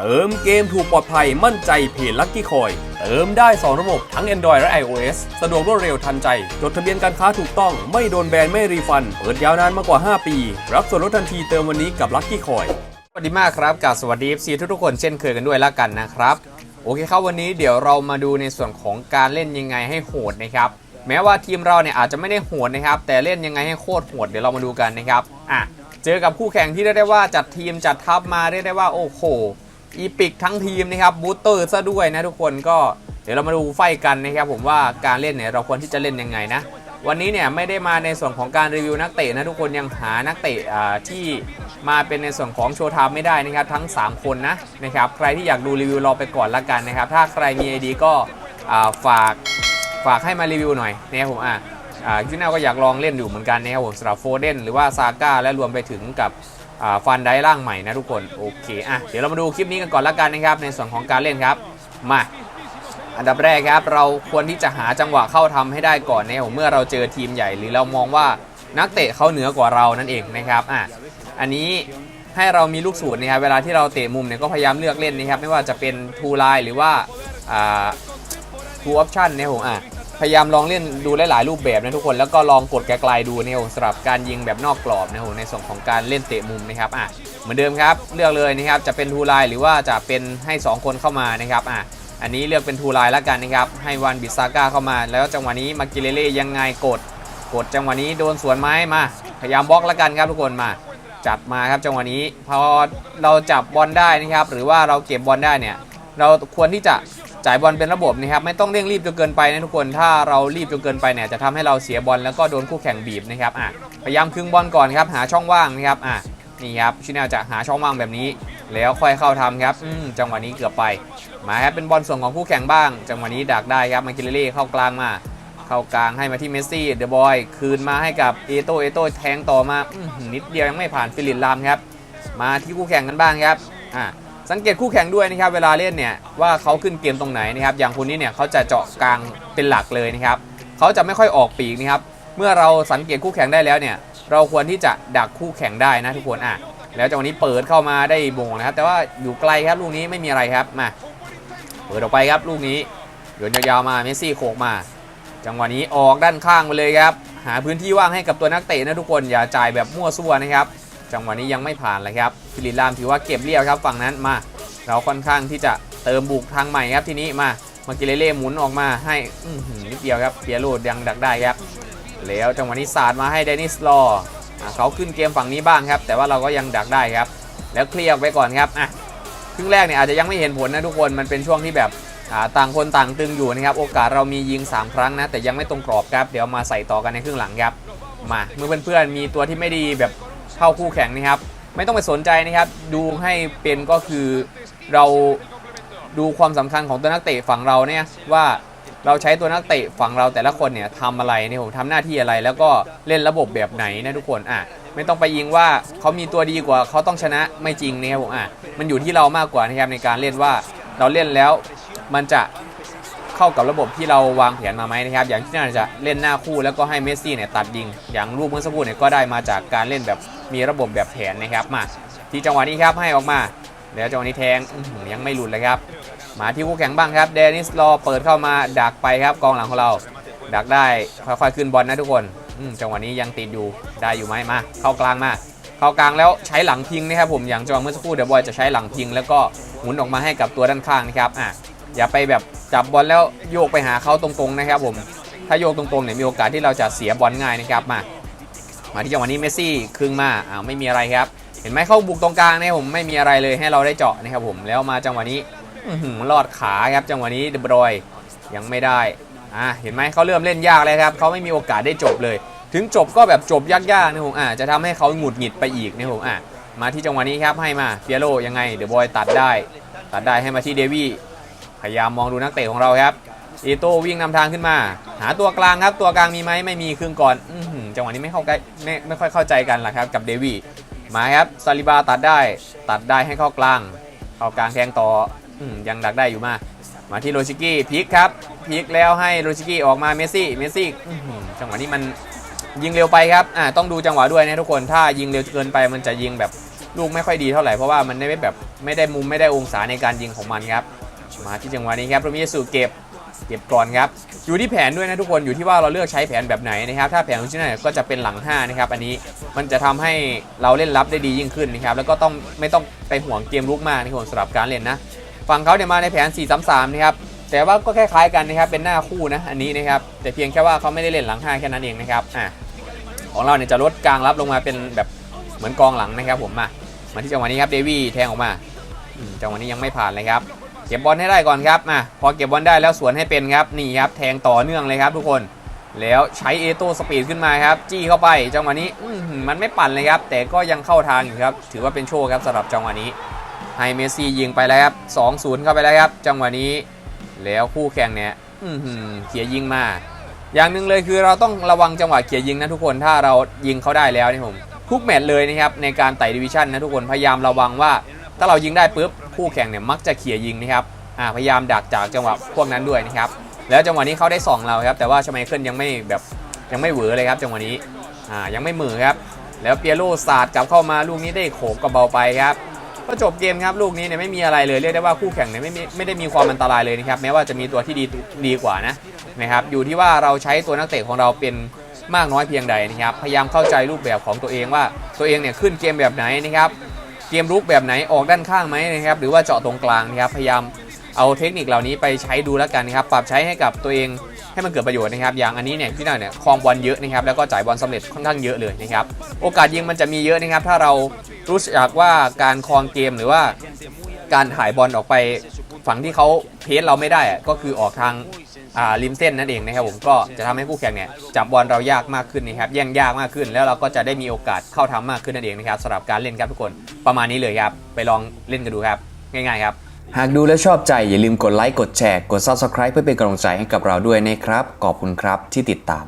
เติมเกมถูกปลอดภัยมั่นใจเพจลัคกี้คอย เติมได้ 2 ระบบทั้ง Android และ iOS สะดวกรวดเร็วทันใจ จดทะเบียนการค้าถูกต้องไม่โดนแบนไม่รีฟัน เปิดยาวนานมากกว่า 5 ปี รับส่วนลดทันทีเติมวันนี้กับลัคกี้คอยสวัสดีมากครับกับสวัสดี FC ทุกๆคนเช่นเคยกันด้วยละกันนะครับโอเคครับวันนี้เดี๋ยวเรามาดูในส่วนของการเล่นยังไงให้โหดนะครับแม้ว่าทีมเราเนี่ยอาจจะไม่ได้โหดนะครับแต่เล่นยังไงให้โคตรโหดเดี๋ยวเรามาดูกันนะครับอะเจอกับคู่แข่งที่เรียกได้ว่าจัดทีมจัดทัพมาเรียกได้ว่าโอ้โห อีปิกทั้งทีมนะครับบูสเตอร์ซะด้วยนะทุกคนก็เดี๋ยวเรามาดูไฟกันนะครับผมว่าการเล่นเนี่ยเราควรที่จะเล่นยังไงนะ วันนี้เนี่ยไม่ได้มาในส่วนของการรีวิวนักเตะนะทุกคนยังหานักเตะที่มาเป็นในส่วนของโชว์ไทม์ไม่ได้นะครับทั้ง 3 คนนะนะครับใครที่อยากดูรีวิวรอไปก่อนละกันนะครับถ้าใครมีไอดีก็ฝากฝากให้มารีวิวหน่อยนะครับผมอะอ่ายูน่าก็อยากลองเล่นอยู่เหมือนกันนะครับผมสำหรับโฟเดนหรือว่าซาก้าและรวมไปถึงกับ ฟันได้ร่างใหม่นะทุกคนโอเคอะเดี๋ยวเรามาดูคลิปนี้กันก่อนละกันนะครับในส่วนของการเล่นครับมาอันดับแรกครับเราควรที่จะหาจังหวะเข้าทำให้ได้ก่อนนะครับเมื่อเราเจอทีมใหญ่ หรือเรามองว่านักเตะเขาเหนือกว่าเรานั่นเองนะครับอะอันนี้ให้เรามีลูกสูตรนะครับเวลาที่เราเตะมุมเนี่ยก็พยายามเลือกเล่นนะครับไม่ว่าจะเป็นทูไลน์หรือว่าอ่าทูออปชั่นนะครับผมอะ พยายามลองเล่นดูหลายๆรูปแบบนะทุกคน แล้วก็ลองกดไกลๆดูเนะครับผมสำหรับการยิงแบบนอกกรอบนะผมในส่วนของการเล่นเตะมุมนะครับอะเหมือนเดิมครับเลือกเลยนะครับจะเป็นทูไลหรือว่าจะเป็นให้สองคนเข้ามานะครับอะอันนี้เลือกเป็นทูไลแล้วกันนะครับให้วันบิซาก้าเข้ามา แล้วจังหวะนี้มากิเลเล่ยังไงกด กดจังหวะนี้โดนสวนไม้มา พยายามบล็อกแล้วกันครับทุกคนมาจับมาครับจังหวะนี้พอเราจับบอลได้นะครับ หรือว่าเราเก็บบอลได้เนี่ยเราควรที่จะ จ่ายบอลเป็นระบบนะครับไม่ต้องเร่งรีบจนเกินไปนะทุกคนถ้าเรารีบจนเกินไปเนี่ยจะทำให้เราเสียบอลแล้วก็โดนคู่แข่งบีบนะครับอะพยายามคึงบอลก่อนครับหาช่องว่างนะครับอะนี่ครับชินลจะหาช่องว่างแบบนี้ แล้วค่อยเข้าทำครับอจังหวะนี้เกือบไปมาครับเป็นบอลส่งของคู่แข่งบ้าง จังหวะนี้ดักได้ครับมากิเลเล่เข้ากลางมาเข้ากลางให้มาที่เมสซี่เดอะบอยคืนมาให้กับเอโตเอโตแทงต่อมานิดเดียวยังไม่ผ่านฟิลิปลามครับ มาที่คู่แข่งกันบ้างครับอ่า สังเกตคู่แข่งด้วยนะครับเวลาเล่นเนี่ยว่าเขาขึ้นเกมตรงไหนนะครับอย่างคนนี้เนี่ยเขาจะเจาะกลางเป็นหลักเลยนะครับเขาจะไม่ค่อยออกปีกนะครับเมื่อเราสังเกตคู่แข่งได้แล้วเนี่ยเราควรที่จะดักคู่แข่งได้นะทุกคนอะแล้วจังหวะนี้เปิดเข้ามาได้โมงนะครับ แต่ว่าอยู่ไกลครับลูกนี้ไม่มีอะไรครับมาเปิดออกไปครับลูกนี้โยนยาวๆมาเมสซี่โขกมา จังหวะนี้ออกด้านข้างไปเลยครับหาพื้นที่ว่างให้กับตัวนักเตะนะทุกคนอย่าจ่ายแบบมั่วซั่วนะครับ จังหวะนี้ยังไม่ผ่านเลยครับฟิลิลามถือว่าเก็บเรียบครับฝั่งนั้นมา เราค่อนข้างที่จะเติมบุกทางใหม่ครับทีนี้มามากิเลเล่หมุนออกมาให้นิดเดียวครับเปียโรดยังดักได้ครับ แล้วจังหวะนี้ศาสาดมาให้เดนิสลออเขาขึ้นเกมฝั่งนี้บ้างครับ แต่ว่าเราก็ยังดักได้ครับ แล้วเคลียร์ไปก่อนครับอะครึ่งแรกเนี่ยอาจจะยังไม่เห็นผลนะทุกคนมันเป็นช่วงที่แบบต่างคนต่างตึงอยู่นะครับ โอกาสเรามียิง 3 ครั้งนะ แต่ยังไม่ตรงกรอบครับ เดี๋ยวมาใส่ต่อกันในครึ่งหลังครับ มาเมื่อเพื่อนๆมีตัวที่ไม่ดีแบบ เข้าคู่แข่งนะครับ ไม่ต้องไปสนใจนะครับ ดูให้เป็นก็คือเราดูความสำคัญของตัวนักเตะฝั่งเราเนี่ยว่าเราใช้ตัวนักเตะฝั่งเราแต่ละคนเนี่ยทำอะไรเนี่ยผมทำหน้าที่อะไร แล้วก็เล่นระบบแบบไหนนะทุกคนอะไม่ต้องไปยิงว่าเขามีตัวดีกว่าเขาต้องชนะไม่จริงนะครับผมอะมันอยู่ที่เรามากกว่านะครับในการเล่นว่าเราเล่นแล้วมันจะ เข้ากับระบบที่เราวางแผนมาไหมนะครับ อย่างที่น่าจะเล่นหน้าคู่แล้วก็ให้เมสซี่เนี่ยตัดยิง อย่างรูปเมื่อสักครู่เนี่ยก็ได้มาจากการเล่นแบบมีระบบแบบแผนนะครับมา ที่จังหวะนี้ครับให้ออกมาแล้วจังหวะนี้แทงยังไม่หลุดเลยครับ มาที่คู่แข่งบ้างครับเดนิสรอเปิดเข้ามาดักไปครับกองหลังของเรา ดักได้ค่อยๆขึ้นบอลนะทุกคนจังหวะนี้ยังติดอยู่ได้อยู่ไหมมา เข้ากลางมาเข้ากลางแล้วใช้หลังพิงนะครับผมอย่างจังหวะเมื่อสักครู่เดอะบอยจะใช้หลังพิง แล้วก็หมุนออกมาให้กับตัวด้านข้างนะครับอะ อย่าไปแบบจับบอลแล้วโยกไปหาเขาตรงๆนะครับผมถ้าโยกตรงๆเนี่ยมีโอกาสที่เราจะเสียบอลง่ายนะครับมา มาที่จังหวะนี้เมสซี่ครึ่งมาอ้าวไม่มีอะไรครับ เห็นไหมเข้าบุกตรงกลางนะครับผมไม่มีอะไรเลยให้เราได้เจาะนะครับผมแล้วมาจังหวะนี้หือลอดขาครับจังหวะนี้เดบรอยยังไม่ได้อ่าเห็นไหมเขาเริ่มเล่นยากเลยครับเขาไม่มีโอกาสได้จบเลย ถึงจบก็แบบจบยากๆนะผมอ่าจะทำให้เขาหงุดหงิดไปอีกนะผมอ่ามาที่จังหวะนี้ครับให้มาเปียโรยังไงเดบอยตัดได้ ตัดได้ให้มาที่เดวี่ พยายามมองดูนักเตะของเราครับอีโต้วิ่งนำทางขึ้นมา หาตัวกลางครับตัวกลางมีไหมไม่มีครึ่งก่อนอจังหวะนี้ไม่เข้าใกล้ไม่ไม่ค่อยเข้าใจกันละครับกับเดวี่มาครับซาลิบาตัดได้ตัดได้ให้เข้ากลาง เข้ากลางแทงต่ออยังดักได้อยู่มา มาที่โรชิกี้พิกครับพิกแล้วให้โรชิกี้ออกมาเมสซี่เมสซี่จังหวะนี้มันยิงเร็วไปครับอ่าต้องดูจังหวะด้วยนะทุกคนถ้ายิงเร็วเกินไปมันจะยิงแบบลูกไม่ค่อยดีเท่าไหร่เพราะว่ามันไม่แบบไม่ได้มุมไม่ได้องศาในการยิงของมันครับ มาที่จังหวะนี้ครับโรมิยาสุเก็บเก็บก่อนครับ อยู่ที่แผนด้วยนะทุกคนอยู่ที่ว่าเราเลือกใช้แผนแบบไหนนะครับ ถ้าแผนของชิน่เนี่ยก็จะเป็นหลัง 5 นะครับ อันนี้มันจะทำให้เราเล่นรับได้ดียิ่งขึ้นนะครับ แล้วก็ต้องไม่ต้องไปห่วงเกมลุกมากนะครับสำหรับการเล่นนะฝั่งเขาเนี่ยมาในแผน 4-3-3 นะครับ แต่ว่าก็คล้ายๆกันนะครับ เป็นหน้าคู่นะ อันนี้นะครับ แต่เพียงแค่ว่าเขาไม่ได้เล่นหลัง 5 แค่นั้นเองนะครับ อะ ของเราเนี่ยจะลดกลางรับลงมาเป็นแบบเหมือนกองหลังนะครับ ผมมา มาที่จังหวะนี้ครับ เดวี่แทงออกมา จังหวะนี้ยังไม่ผ่านเลยครับ เก็บบอลให้ได้ก่อนครับมาพอเก็บบอลได้แล้วสวนให้เป็นครับนี่ครับแทงต่อเนื่องเลยครับทุกคน แล้วใช้เอโต้สปีดขึ้นมาครับ จี้เข้าไปจังหวะนี้มันไม่ปั่นเลยครับ แต่ก็ยังเข้าทางอยู่ครับ ถือว่าเป็นโชคครับสำหรับจังหวะนี้ให้เมซี่ยิงไปแล้วครับ2-0เข้าไปแล้วครับ จังหวะนี้ แล้วคู่แข่งเนี่ยเขียยิงมา อย่างหนึ่งเลยคือเราต้องระวังจังหวะเขียยิงนะทุกคนถ้าเรายิงเขาได้แล้วนี่ผมทุกแมตช์เลยนะครับในการไต่ดิวิชั่นนะทุกคนพยายามระวังว่า ถ้าเรายิงได้ปุ๊บ คู่แข่งเนี่ยมักจะเขี่ยยิงนะครับพยายามดักจากจังหวะพวกนั้นด้วยนะครับแล้วจังหวะนี้เขาได้สองเราครับแต่ว่าชไมเคิลยังไม่แบบยังไม่เหวอเลยครับจังหวะนี้ยังไม่มือครับแล้วเปียโรสาดกลับเข้ามาลูกนี้ได้โขกกระเบาไปครับก็จบเกมครับลูกนี้เนี่ยไม่มีอะไรเลยเรียกได้ว่าคู่แข่งเนี่ยไม่ไม่ได้มีความอันตรายเลยนะครับแม้ว่าจะมีตัวที่ดีดีกว่านะนะครับอยู่ที่ว่าเราใช้ตัวนักเตะของเราเป็นมากน้อยเพียงใดนะครับพยายามเข้าใจรูปแบบของตัวเองว่าตัวเองเนี่ยขึ้นเกมแบบไหนนะครับ เกมรุกแบบไหนออกด้านข้างไหมนะครับหรือว่าเจาะตรงกลางนะครับพยายามเอาเทคนิคเหล่านี้ไปใช้ดูแล้วกันนะครับปรับใช้ให้กับตัวเองให้มันเกิดประโยชน์นะครับ อย่างอันนี้เนี่ยพี่น่าเนี่ยคลองบอลเยอะนะครับแล้วก็จ่ายบอลสำเร็จค่อนข้างเยอะเลยนะครับโอกาสยิงมันจะมีเยอะนะครับ ถ้าเรารู้จักว่าการคลองเกมหรือว่าการถ่ายบอลออกไปฝั่งที่เขาเพสเราไม่ได้อะก็คือออกทาง ริมเส้นนั่นเองนะครับผมก็จะทำให้คู่แข่งเนี่ยจับบอลเรายากมากขึ้นนะครับแย่งยากมากขึ้น แล้วเราก็จะได้มีโอกาสเข้าทำมากขึ้นนั่นเองนะครับสำหรับการเล่นครับทุกคนประมาณนี้เลยครับไปลองเล่นกันดูครับง่ายๆครับหากดูแล้วชอบใจอย่าลืมกดไลค์กดแชร์กด Subscribe เพื่อเป็นกำลังใจให้กับเราด้วยนะครับขอบคุณครับที่ติดตาม